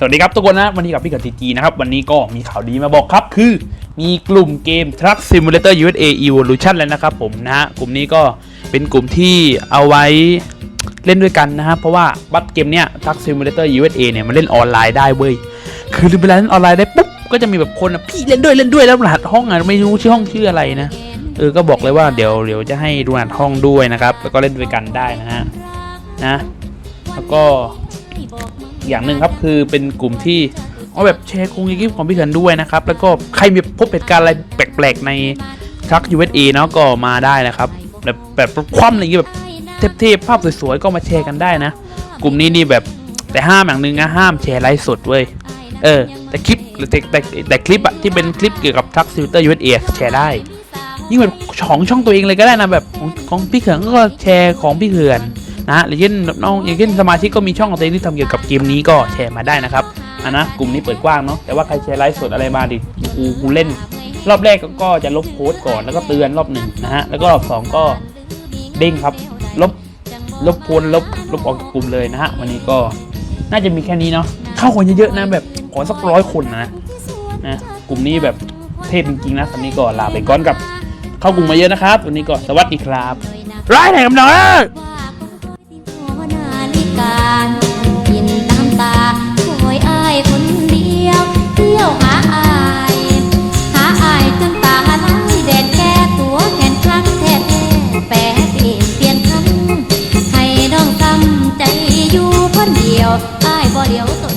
สวัสดีครับทุกคนนะวันนี้กับพี่กับทีจีนะครับ วันนี้ก็มีข่าวดีมาบอกครับ คือมีกลุ่มเกม Truck Simulator USA Evolution แล้วนะครับผมนะฮะกลุ่มนี้ก็เป็นกลุ่มที่เอาไว้เล่นด้วยกันนะครับเพราะว่าบัตรเกมเนี้ย Truck Simulator USA เนี่ยมันเล่นออนไลน์ได้เว้ยคือเวลาเล่นออนไลน์ได้ปุ๊บก็จะมีแบบคนอะพี่เล่นด้วยเล่นด้วยแล้วรหัสห้องอะไม่รู้ชื่อห้องชื่ออะไรนะเออก็บอกเลยว่าเดี๋ยวเดี๋ยวจะให้ดูรหัสห้องด้วยนะครับแล้วก็เล่นด้วยกันได้นะฮะนะแล้วก็ อย่างหนึ่งครับคือเป็นกลุ่มที่เอาแบบแชร์คงยิปของพี่เขินด้วยนะครับ แล้วก็ใครมีพบเหตุการณ์อะไรแปลกๆในทรัค USA เนาะก็มาได้นะครับแบบแบบคว่ำอะไรอย่างเงี้ยแบบเทพๆภาพสวยๆก็มาแชร์กันได้นะ กลุ่มนี้นี่แบบแต่ห้ามอย่างหนึ่งนะห้ามแชร์ไลฟ์สดเว้ยเออ แต่คลิปหรือแต่แต่แต่คลิปอะที่เป็นคลิปเกี่ยวกับทักซิลเตอร์ USA แชร์ได้ ยิ่งแบบของช่องตัวเองเลยก็ได้นะแบบของของพี่เขินก็แชร์ของพี่เขิน นะหรือเช่นน้องอย่างเช่นสมาชิกก็มีช่องของตัวเองที่ทำเกี่ยวกับเกมนี้ก็แชร์มาได้นะครับอะนะกลุ่มนี้เปิดกว้างเนาะแต่ว่าใครแชร์ไลฟ์สดอะไรมาดิกูกูเล่น รอบแรกก็จะลบโพสต์ก่อนแล้วก็เตือนรอบหนึ่งนะฮะแล้วก็รอบสองก็เด้งครับ ลบลบโพสลบลบออกจากกลุ่มเลยนะฮะวันนี้ก็น่าจะมีแค่นี้เนาะเข้าคนเยอะๆนะแบบขอสักร้อยคนนะนะกลุ่มนี้แบบเทพจริงๆนะตอนนี้ก็ลาไปก่อนกับเข้ากลุ่มมาเยอะนะครับ วันนี้ก็สวัสดีครับร้ายไหนกับน้อง การกินตามตาคอยอายคนเดียว เที่ยวหาอาย หาอายจนตาไหลแดดแก้ตัวแขนคลักแทบแปะเปลี่ยนเปลี่ยนคำให้น้องซ้ำใจอยู่คนเดียวอายบ่เดียวสน